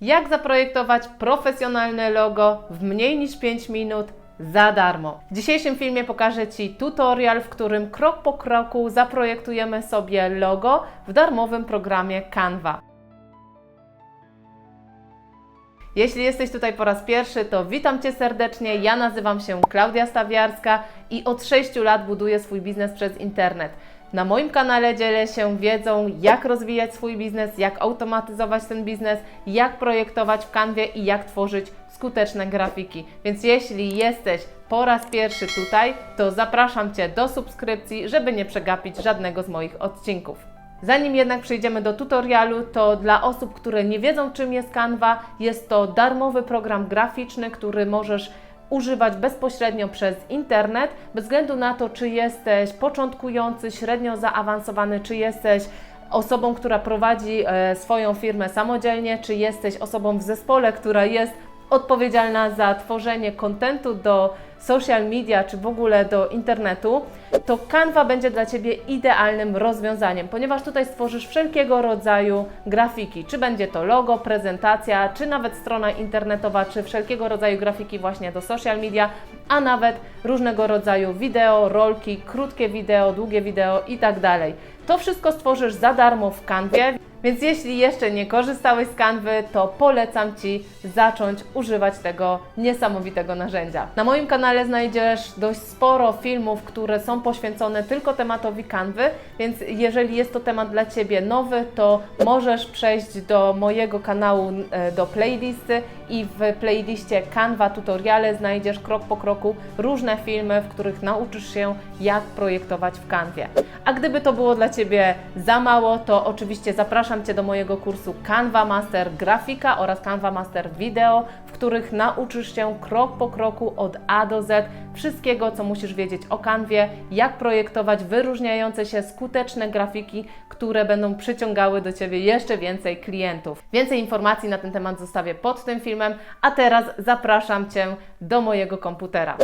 Jak zaprojektować profesjonalne logo w mniej niż 5 minut za darmo. W dzisiejszym filmie pokażę Ci tutorial, w którym krok po kroku zaprojektujemy sobie logo w darmowym programie Canva. Jeśli jesteś tutaj po raz pierwszy, to witam Cię serdecznie. Ja nazywam się Klaudia Stawiarska i od 6 lat buduję swój biznes przez internet. Na moim kanale dzielę się wiedzą, jak rozwijać swój biznes, jak automatyzować ten biznes, jak projektować w kanwie i jak tworzyć skuteczne grafiki. Więc jeśli jesteś po raz pierwszy tutaj, to zapraszam Cię do subskrypcji, żeby nie przegapić żadnego z moich odcinków. Zanim jednak przejdziemy do tutorialu, to dla osób, które nie wiedzą czym jest Canva, jest to darmowy program graficzny, który możesz używać bezpośrednio przez internet, bez względu na to, czy jesteś początkujący, średnio zaawansowany, czy jesteś osobą, która prowadzi e, swoją firmę samodzielnie, czy jesteś osobą w zespole, która jest odpowiedzialna za tworzenie kontentu do social media, czy w ogóle do internetu, to Canva będzie dla Ciebie idealnym rozwiązaniem, ponieważ tutaj stworzysz wszelkiego rodzaju grafiki, czy będzie to logo, prezentacja, czy nawet strona internetowa, czy wszelkiego rodzaju grafiki właśnie do social media, a nawet różnego rodzaju wideo, rolki, krótkie wideo, długie wideo i tak. To wszystko stworzysz za darmo w Canwie, więc jeśli jeszcze nie korzystałeś z Canvy, to polecam Ci zacząć używać tego niesamowitego narzędzia. Na moim kanale znajdziesz dość sporo filmów, które są poświęcone tylko tematowi Canvy, więc jeżeli jest to temat dla Ciebie nowy, to możesz przejść do mojego kanału, e, do playlisty i w playliście Canva tutoriale znajdziesz krok po kroku różne filmy, w których nauczysz się, jak projektować w Canwie. A gdyby to było dla Ciebie za mało, to oczywiście zapraszam Cię do mojego kursu Canva Master Grafika oraz Canva Master Video, w których nauczysz się krok po kroku od A do Z wszystkiego, co musisz wiedzieć o Canwie, jak projektować wyróżniające się skuteczne grafiki, które będą przyciągały do Ciebie jeszcze więcej klientów. Więcej informacji na ten temat zostawię pod tym filmem, a teraz zapraszam Cię do mojego komputera.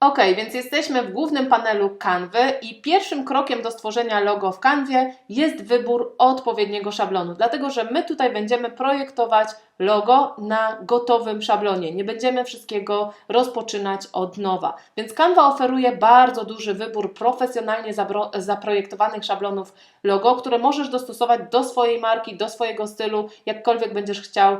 Ok, więc jesteśmy w głównym panelu Canvy i pierwszym krokiem do stworzenia logo w Canwie jest wybór odpowiedniego szablonu, dlatego że my tutaj będziemy projektować logo na gotowym szablonie. Nie będziemy wszystkiego rozpoczynać od nowa. Więc Canva oferuje bardzo duży wybór profesjonalnie zaprojektowanych szablonów logo, które możesz dostosować do swojej marki, do swojego stylu, jakkolwiek będziesz chciał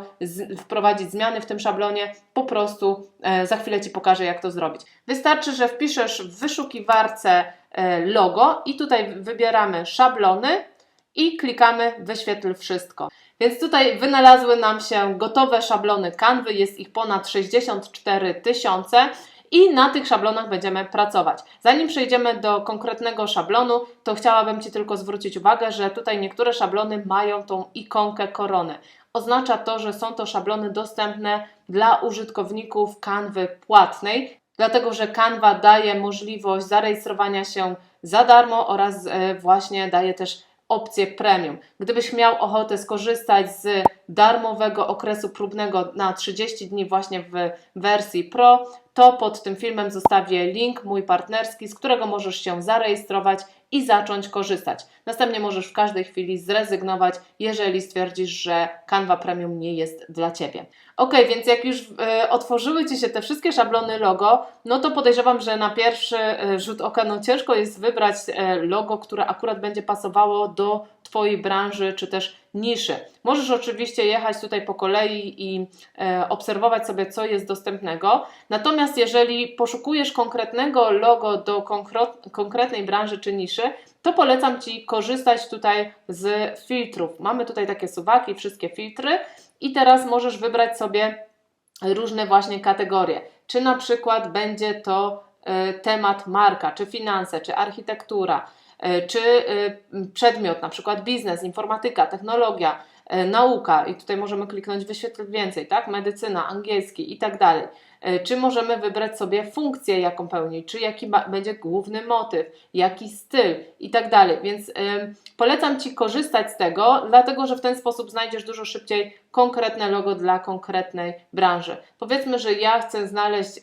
wprowadzić zmiany w tym szablonie, po prostu e, za chwilę Ci pokażę, jak to zrobić. Wystarczy, że wpiszesz w wyszukiwarce e, logo i tutaj wybieramy szablony i klikamy wyświetl wszystko. Więc tutaj wynalazły nam się gotowe szablony Canvy, jest ich ponad 64 tysiące i na tych szablonach będziemy pracować. Zanim przejdziemy do konkretnego szablonu, to chciałabym Ci tylko zwrócić uwagę, że tutaj niektóre szablony mają tą ikonkę korony. Oznacza to, że są to szablony dostępne dla użytkowników Canvy płatnej, dlatego że Canva daje możliwość zarejestrowania się za darmo oraz e, właśnie daje też opcję premium. Gdybyś miał ochotę skorzystać z darmowego okresu próbnego na 30 dni właśnie w wersji Pro, to pod tym filmem zostawię link mój partnerski, z którego możesz się zarejestrować i zacząć korzystać. Następnie możesz w każdej chwili zrezygnować, jeżeli stwierdzisz, że Canva Premium nie jest dla Ciebie. Ok, więc jak już y, otworzyły Ci się te wszystkie szablony logo, no to podejrzewam, że na pierwszy y, rzut oka no ciężko jest wybrać y, logo, które akurat będzie pasowało do Twojej branży czy też niszy. Możesz oczywiście jechać tutaj po kolei i e, obserwować sobie, co jest dostępnego. Natomiast jeżeli poszukujesz konkretnego logo do konkretnej branży czy niszy, to polecam Ci korzystać tutaj z filtrów. Mamy tutaj takie suwaki, wszystkie filtry i teraz możesz wybrać sobie różne właśnie kategorie. Czy na przykład będzie to e, temat marka, czy finanse, czy architektura, czy e, przedmiot, na przykład biznes, informatyka, technologia, e, nauka i tutaj możemy kliknąć wyświetl więcej, tak? Medycyna, angielski i tak dalej. Czy możemy wybrać sobie funkcję, jaką pełni, czy jaki będzie główny motyw, jaki styl i tak dalej. Więc polecam Ci korzystać z tego, dlatego że w ten sposób znajdziesz dużo szybciej konkretne logo dla konkretnej branży. Powiedzmy, że ja chcę znaleźć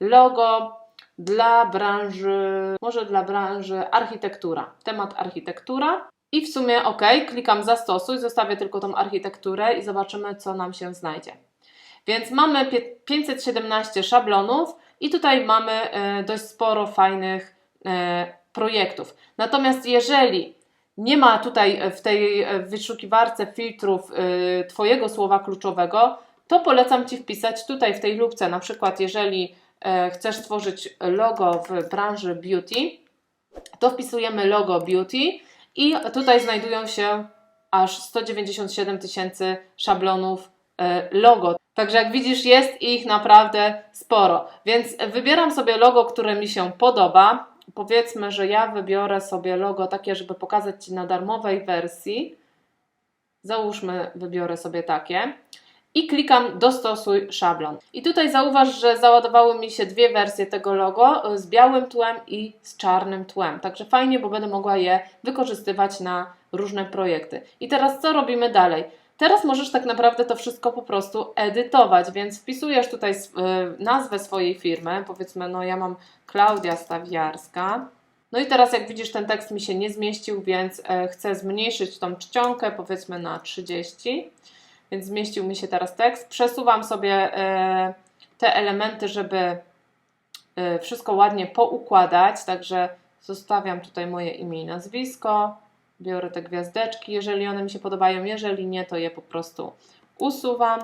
logo dla branży, może dla branży architektura. Temat architektura. I w sumie OK, klikam zastosuj, zostawię tylko tą architekturę i zobaczymy, co nam się znajdzie. Więc mamy pie- 517 szablonów i tutaj mamy e, dość sporo fajnych e, projektów. Natomiast jeżeli nie ma tutaj e, w tej wyszukiwarce filtrów Twojego słowa kluczowego, to polecam Ci wpisać tutaj w tej lubce, na przykład jeżeli chcesz stworzyć logo w branży beauty, to wpisujemy logo beauty i tutaj znajdują się aż 197 tysięcy szablonów e, logo. Także jak widzisz, jest ich naprawdę sporo. Więc wybieram sobie logo, które mi się podoba. Powiedzmy, że ja wybiorę sobie logo takie, żeby pokazać Ci na darmowej wersji. Załóżmy, wybiorę sobie takie. I klikam dostosuj szablon. I tutaj zauważ, że załadowały mi się dwie wersje tego logo y, z białym tłem i z czarnym tłem. Także fajnie, bo będę mogła je wykorzystywać na różne projekty. I teraz co robimy dalej? Teraz możesz tak naprawdę to wszystko po prostu edytować, więc wpisujesz tutaj y, nazwę swojej firmy. Powiedzmy, no ja mam Klaudia Stawiarska. No i teraz jak widzisz, ten tekst mi się nie zmieścił, więc e, chcę zmniejszyć tą czcionkę, powiedzmy na 30 więc zmieścił mi się teraz tekst. Przesuwam sobie e, te elementy, żeby e, wszystko ładnie poukładać, także zostawiam tutaj moje imię i nazwisko, biorę te gwiazdeczki, jeżeli one mi się podobają, jeżeli nie, to je po prostu usuwam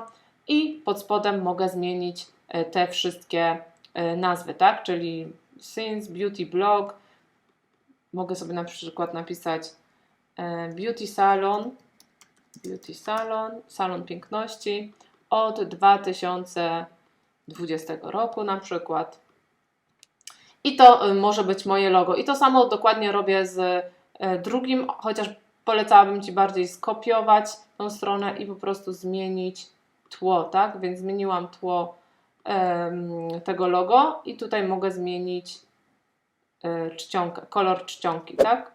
i pod spodem mogę zmienić e, te wszystkie nazwy, tak, czyli Sins, Beauty Blog, mogę sobie na przykład napisać Beauty Salon, Beauty Salon, Salon Piękności od 2020 roku na przykład. I to y, może być moje logo. I to samo dokładnie robię z y, drugim, chociaż polecałabym Ci bardziej skopiować tą stronę i po prostu zmienić tło, tak? Więc zmieniłam tło em, tego logo i tutaj mogę zmienić y, czcionkę, kolor czcionki, tak?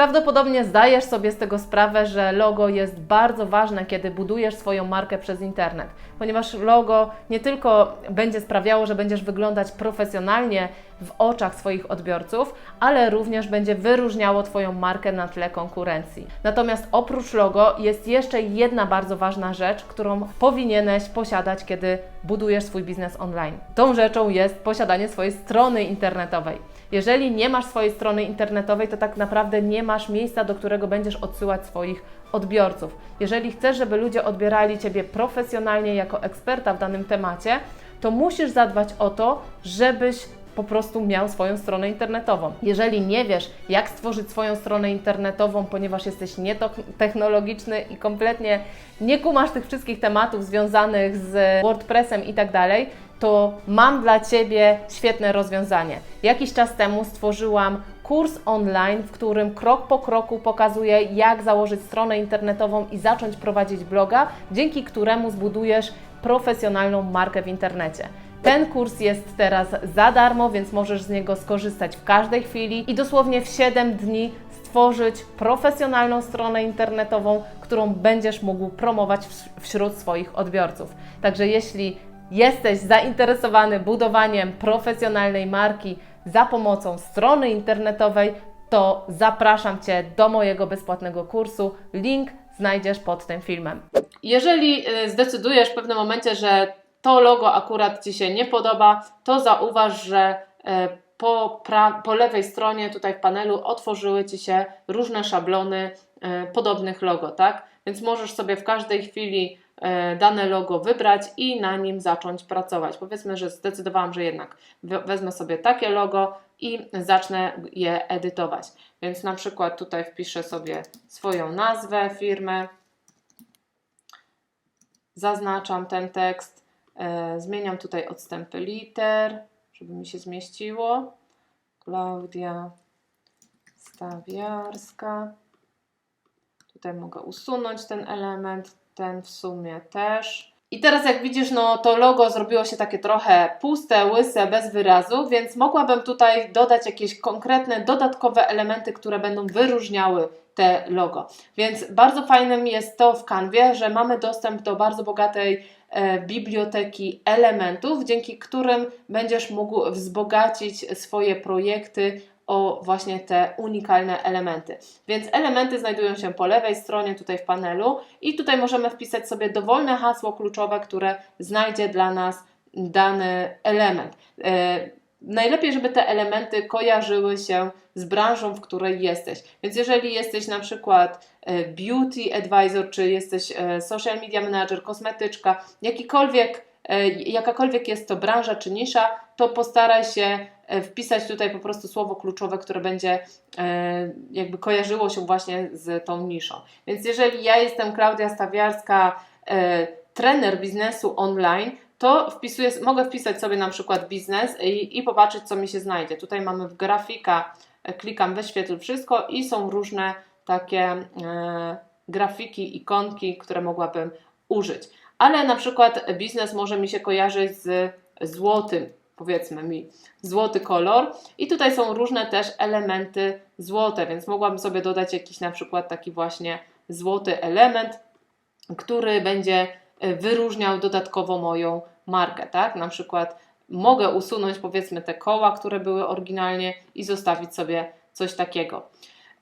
Prawdopodobnie zdajesz sobie z tego sprawę, że logo jest bardzo ważne, kiedy budujesz swoją markę przez internet, ponieważ logo nie tylko będzie sprawiało, że będziesz wyglądać profesjonalnie w oczach swoich odbiorców, ale również będzie wyróżniało Twoją markę na tle konkurencji. Natomiast oprócz logo jest jeszcze jedna bardzo ważna rzecz, którą powinieneś posiadać, kiedy budujesz swój biznes online. Tą rzeczą jest posiadanie swojej strony internetowej. Jeżeli nie masz swojej strony internetowej, to tak naprawdę nie masz miejsca, do którego będziesz odsyłać swoich odbiorców. Jeżeli chcesz, żeby ludzie odbierali Ciebie profesjonalnie jako eksperta w danym temacie, to musisz zadbać o to, żebyś po prostu miał swoją stronę internetową. Jeżeli nie wiesz, jak stworzyć swoją stronę internetową, ponieważ jesteś nietechnologiczny i kompletnie nie kumasz tych wszystkich tematów związanych z WordPressem i tak dalej, to mam dla Ciebie świetne rozwiązanie. Jakiś czas temu stworzyłam kurs online, w którym krok po kroku pokazuję, jak założyć stronę internetową i zacząć prowadzić bloga, dzięki któremu zbudujesz profesjonalną markę w internecie. Ten kurs jest teraz za darmo, więc możesz z niego skorzystać w każdej chwili i dosłownie w 7 dni stworzyć profesjonalną stronę internetową, którą będziesz mógł promować wśród swoich odbiorców. Także jeśli jesteś zainteresowany budowaniem profesjonalnej marki za pomocą strony internetowej, to zapraszam Cię do mojego bezpłatnego kursu. Link znajdziesz pod tym filmem. Jeżeli y, zdecydujesz w pewnym momencie, że to logo akurat Ci się nie podoba, to zauważ, że e, po, po lewej stronie tutaj w panelu otworzyły Ci się różne szablony e, podobnych logo, tak? Więc możesz sobie w każdej chwili e, dane logo wybrać i na nim zacząć pracować. Powiedzmy, że zdecydowałam, że jednak we- wezmę sobie takie logo i zacznę je edytować. Więc na przykład tutaj wpiszę sobie swoją nazwę firmy, zaznaczam ten tekst, zmieniam tutaj odstępy liter, żeby mi się zmieściło. Klaudia Stawiarska. Tutaj mogę usunąć ten element, ten w sumie też. I teraz jak widzisz, no to logo zrobiło się takie trochę puste, łyse, bez wyrazu, więc mogłabym tutaj dodać jakieś konkretne, dodatkowe elementy, które będą wyróżniały te logo. Więc bardzo fajnym jest to w Canwie, że mamy dostęp do bardzo bogatej e, biblioteki elementów, dzięki którym będziesz mógł wzbogacić swoje projekty o właśnie te unikalne elementy. Więc elementy znajdują się po lewej stronie tutaj w panelu i tutaj możemy wpisać sobie dowolne hasło kluczowe, które znajdzie dla nas dany element. E, najlepiej, żeby te elementy kojarzyły się z branżą, w której jesteś. Więc jeżeli jesteś na przykład e, beauty advisor, czy jesteś e, social media manager, kosmetyczka, jakikolwiek, jakakolwiek jest to branża czy nisza, to postaraj się wpisać tutaj po prostu słowo kluczowe, które będzie jakby kojarzyło się właśnie z tą niszą. Więc jeżeli ja jestem Klaudia Stawiarska, trener biznesu online, to wpisuję, mogę wpisać sobie na przykład biznes i, i popatrzeć, co mi się znajdzie. Tutaj mamy w grafika, e, klikam wyświetl wszystko i są różne takie e, grafiki, ikonki, które mogłabym użyć. Ale na przykład biznes może mi się kojarzyć z złotym, powiedzmy mi, złoty kolor. I tutaj są różne też elementy złote, więc mogłabym sobie dodać jakiś na przykład taki właśnie złoty element, który będzie e, wyróżniał dodatkowo moją markę, tak? Na przykład mogę usunąć powiedzmy te koła, które były oryginalnie i zostawić sobie coś takiego.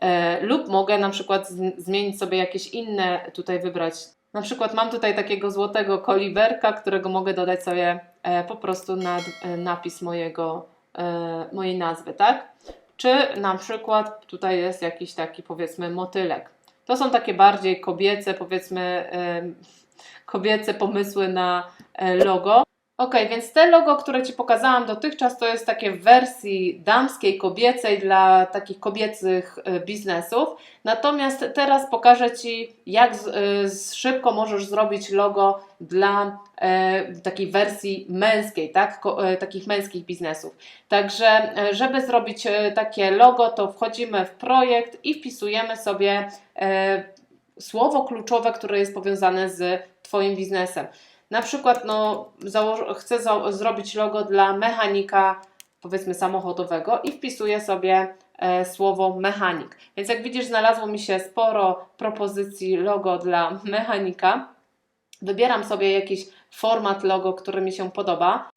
E, lub mogę na przykład zmienić sobie jakieś inne, tutaj wybrać. Na przykład mam tutaj takiego złotego koliberka, którego mogę dodać sobie e, po prostu nad e, napis mojego, e, mojej nazwy, tak? Czy na przykład tutaj jest jakiś taki powiedzmy motylek. To są takie bardziej kobiece, powiedzmy kobiece pomysły na logo. Ok, więc te logo, które Ci pokazałam dotychczas, to jest takie w wersji damskiej, kobiecej dla takich kobiecych e, biznesów. Natomiast teraz pokażę Ci, jak z, e, z szybko możesz zrobić logo dla e, takiej wersji męskiej, tak? Ko, e, takich męskich biznesów. Także, e, żeby zrobić takie logo, to wchodzimy w projekt i wpisujemy sobie słowo kluczowe, które jest powiązane z Twoim biznesem. Na przykład no, chcę zrobić logo dla mechanika, powiedzmy samochodowego i wpisuję sobie e, słowo mechanik. Więc jak widzisz, znalazło mi się sporo propozycji logo dla mechanika. Wybieram sobie jakiś format logo, który mi się podoba.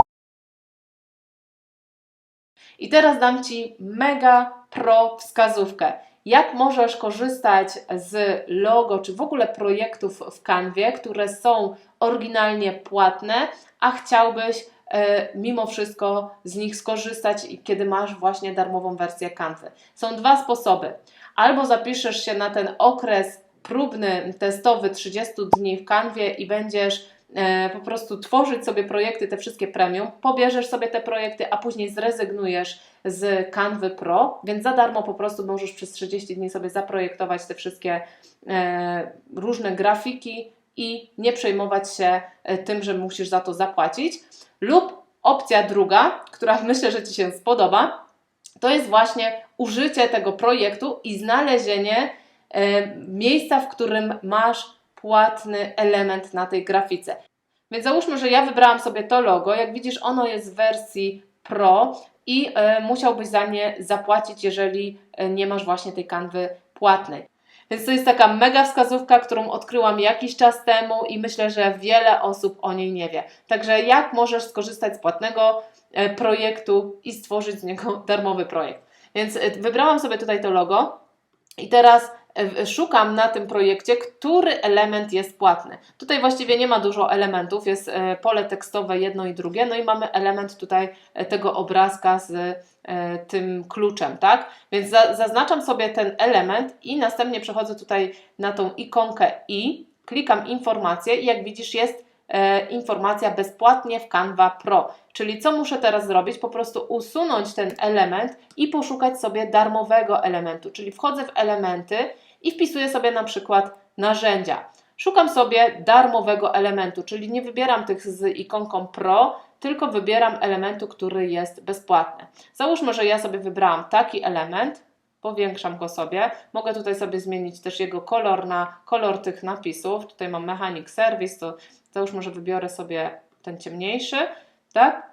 I teraz dam Ci mega pro wskazówkę jak możesz korzystać z logo, czy w ogóle projektów w Canwie, które są oryginalnie płatne, a chciałbyś e, mimo wszystko z nich skorzystać, kiedy masz właśnie darmową wersję Canwy. Są dwa sposoby. Albo zapiszesz się na ten okres próbny, testowy 30 dni w Canwie i będziesz e, po prostu tworzyć sobie projekty, te wszystkie premium, pobierzesz sobie te projekty, a później zrezygnujesz z Canvy Pro, więc za darmo po prostu możesz przez 30 dni sobie zaprojektować te wszystkie e, różne grafiki i nie przejmować się e, tym, że musisz za to zapłacić. Lub opcja druga, która myślę, że Ci się spodoba, to jest właśnie użycie tego projektu i znalezienie e, miejsca, w którym masz płatny element na tej grafice. Więc załóżmy, że ja wybrałam sobie to logo. Jak widzisz, ono jest w wersji Pro i e, musiałbyś za nie zapłacić, jeżeli nie masz właśnie tej kanwy płatnej. Więc to jest taka mega wskazówka, którą odkryłam jakiś czas temu i myślę, że wiele osób o niej nie wie. Także jak możesz skorzystać z płatnego e, projektu i stworzyć z niego darmowy projekt. Więc wybrałam sobie tutaj to logo i teraz E, szukam na tym projekcie, który element jest płatny. Tutaj właściwie nie ma dużo elementów, jest e, pole tekstowe jedno i drugie, no i mamy element tutaj e, tego obrazka z tym kluczem, tak? Więc zaznaczam sobie ten element i następnie przechodzę tutaj na tą ikonkę i klikam informację i jak widzisz jest informacja bezpłatnie w Canva Pro. Czyli co muszę teraz zrobić? Po prostu usunąć ten element i poszukać sobie darmowego elementu. Czyli wchodzę w elementy i wpisuję sobie na przykład narzędzia. Szukam sobie darmowego elementu, czyli nie wybieram tych z ikonką Pro, tylko wybieram elementu, który jest bezpłatny. Załóżmy, że ja sobie wybrałam taki element, powiększam go sobie. Mogę tutaj sobie zmienić też jego kolor na kolor tych napisów. Tutaj mam Mechanic Service, to już może wybiorę sobie ten ciemniejszy, tak?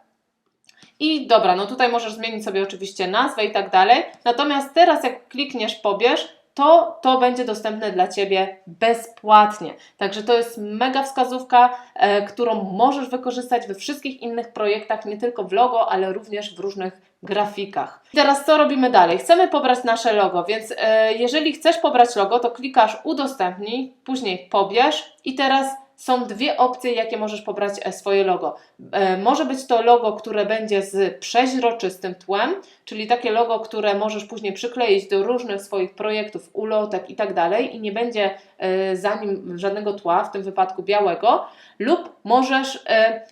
I dobra, no tutaj możesz zmienić sobie oczywiście nazwę i tak dalej. Natomiast teraz jak klikniesz pobierz, to to będzie dostępne dla Ciebie bezpłatnie. Także to jest mega wskazówka, e, którą możesz wykorzystać we wszystkich innych projektach, nie tylko w logo, ale również w różnych grafikach. Teraz co robimy dalej? Chcemy pobrać nasze logo, więc e, jeżeli chcesz pobrać logo, to klikasz udostępnij, później pobierz i teraz są dwie opcje, jakie możesz pobrać e, swoje logo. E, może być to logo, które będzie z przeźroczystym tłem, czyli takie logo, które możesz później przykleić do różnych swoich projektów, ulotek i tak dalej i nie będzie e, za nim żadnego tła, w tym wypadku białego, lub możesz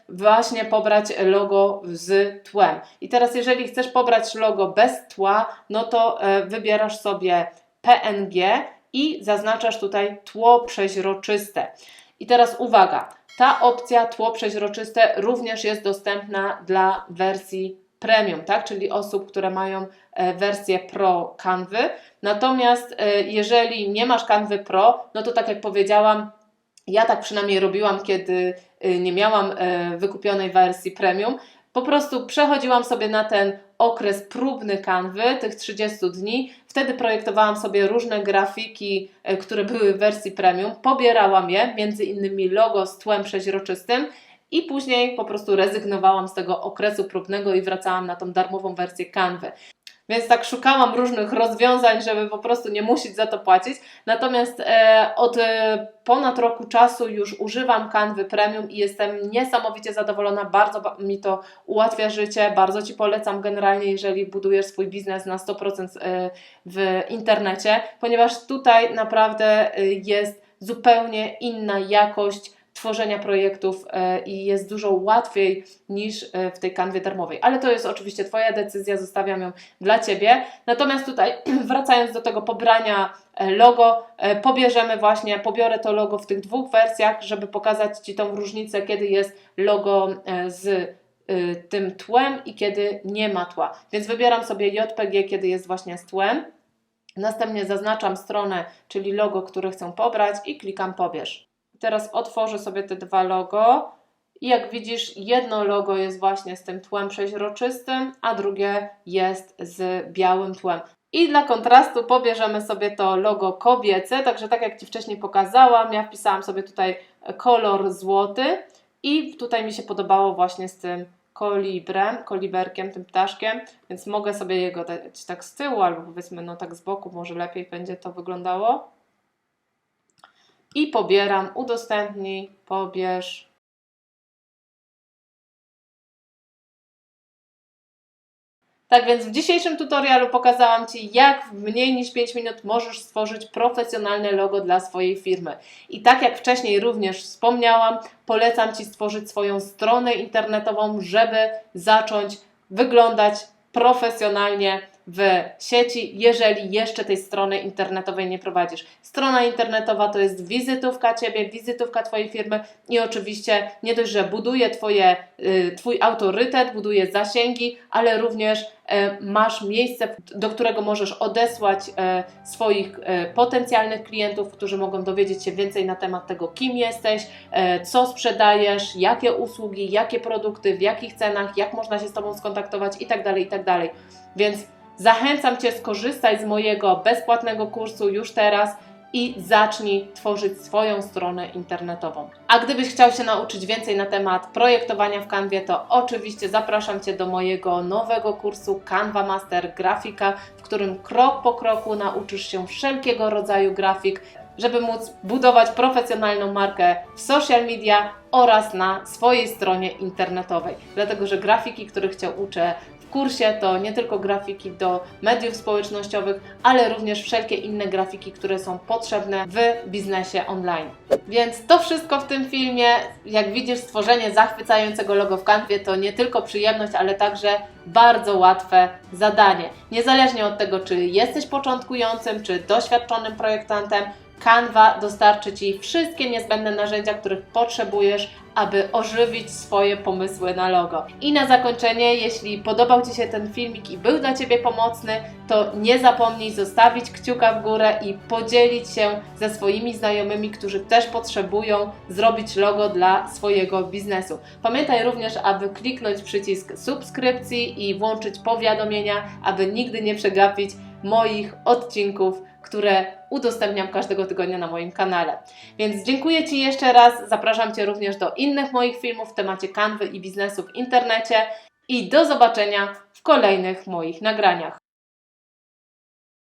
właśnie pobrać logo z tłem. I teraz jeżeli chcesz pobrać logo bez tła, no to wybierasz sobie PNG i zaznaczasz tutaj tło przeźroczyste. I teraz uwaga, ta opcja tło przeźroczyste również jest dostępna dla wersji premium, tak? czyli osób, które mają e, wersję Pro Canvy. Natomiast e, jeżeli nie masz Canvy Pro, no to tak jak powiedziałam, ja tak przynajmniej robiłam, kiedy e, nie miałam wykupionej wersji premium. Po prostu przechodziłam sobie na ten okres próbny kanwy, tych 30 dni. Wtedy projektowałam sobie różne grafiki, e, które były w wersji premium. Pobierałam je, między innymi logo z tłem przeźroczystym i później po prostu rezygnowałam z tego okresu próbnego i wracałam na tą darmową wersję kanwy. Więc tak szukałam różnych rozwiązań, żeby po prostu nie musieć za to płacić. Natomiast e, od e, ponad roku czasu już używam Canvy Premium i jestem niesamowicie zadowolona. Bardzo mi to ułatwia życie. Bardzo Ci polecam generalnie, jeżeli budujesz swój biznes na 100% e, w internecie, ponieważ tutaj naprawdę e, jest zupełnie inna jakość tworzenia projektów e, i jest dużo łatwiej niż e, w tej kanwie darmowej. Ale to jest oczywiście Twoja decyzja, zostawiam ją dla Ciebie. Natomiast tutaj, wracając do tego pobrania e, logo, pobierzemy właśnie, pobiorę to logo w tych dwóch wersjach, żeby pokazać Ci tą różnicę, kiedy jest logo z tym tłem i kiedy nie ma tła. Więc wybieram sobie JPG, kiedy jest właśnie z tłem. Następnie zaznaczam stronę, czyli logo, które chcę pobrać i klikam pobierz. Teraz otworzę sobie te dwa logo. I jak widzisz, jedno logo jest właśnie z tym tłem przeźroczystym, a drugie jest z białym tłem. I dla kontrastu pobierzemy sobie to logo kobiece, także tak jak Ci wcześniej pokazałam, ja wpisałam sobie tutaj kolor złoty. I tutaj mi się podobało właśnie z tym kolibrem, koliberkiem, tym ptaszkiem, więc mogę sobie jego dać tak z tyłu albo powiedzmy no tak z boku, może lepiej będzie to wyglądało i pobieram, udostępnij, pobierz. Tak więc w dzisiejszym tutorialu pokazałam Ci, jak w mniej niż 5 minut możesz stworzyć profesjonalne logo dla swojej firmy. I tak jak wcześniej również wspomniałam, polecam Ci stworzyć swoją stronę internetową, żeby zacząć wyglądać profesjonalnie w sieci, jeżeli jeszcze tej strony internetowej nie prowadzisz. Strona internetowa to jest wizytówka Ciebie, wizytówka Twojej firmy i oczywiście nie dość, że buduje twoje, y, Twój autorytet, buduje zasięgi, ale również y, masz miejsce, do którego możesz odesłać y, swoich potencjalnych klientów, którzy mogą dowiedzieć się więcej na temat tego, kim jesteś, co sprzedajesz, jakie usługi, jakie produkty, w jakich cenach, jak można się z Tobą skontaktować itd., tak itd. Tak Więc Zachęcam Cię, skorzystaj z mojego bezpłatnego kursu już teraz i zacznij tworzyć swoją stronę internetową. A gdybyś chciał się nauczyć więcej na temat projektowania w Canwie, to oczywiście zapraszam Cię do mojego nowego kursu Canva Master Grafika, w którym krok po kroku nauczysz się wszelkiego rodzaju grafik, żeby móc budować profesjonalną markę w social media oraz na swojej stronie internetowej. Dlatego, że grafiki, których Cię uczę, kursie to nie tylko grafiki do mediów społecznościowych, ale również wszelkie inne grafiki, które są potrzebne w biznesie online. Więc to wszystko w tym filmie. Jak widzisz, stworzenie zachwycającego logo w kanwie to nie tylko przyjemność, ale także bardzo łatwe zadanie. Niezależnie od tego, czy jesteś początkującym, czy doświadczonym projektantem, Canva dostarczy Ci wszystkie niezbędne narzędzia, których potrzebujesz, aby ożywić swoje pomysły na logo. I na zakończenie, jeśli podobał Ci się ten filmik i był dla Ciebie pomocny, to nie zapomnij zostawić kciuka w górę i podzielić się ze swoimi znajomymi, którzy też potrzebują zrobić logo dla swojego biznesu. Pamiętaj również, aby kliknąć przycisk subskrypcji i włączyć powiadomienia, aby nigdy nie przegapić moich odcinków, które udostępniam każdego tygodnia na moim kanale. Więc dziękuję Ci jeszcze raz. Zapraszam Cię również do innych moich filmów w temacie kanwy i biznesu w internecie i do zobaczenia w kolejnych moich nagraniach.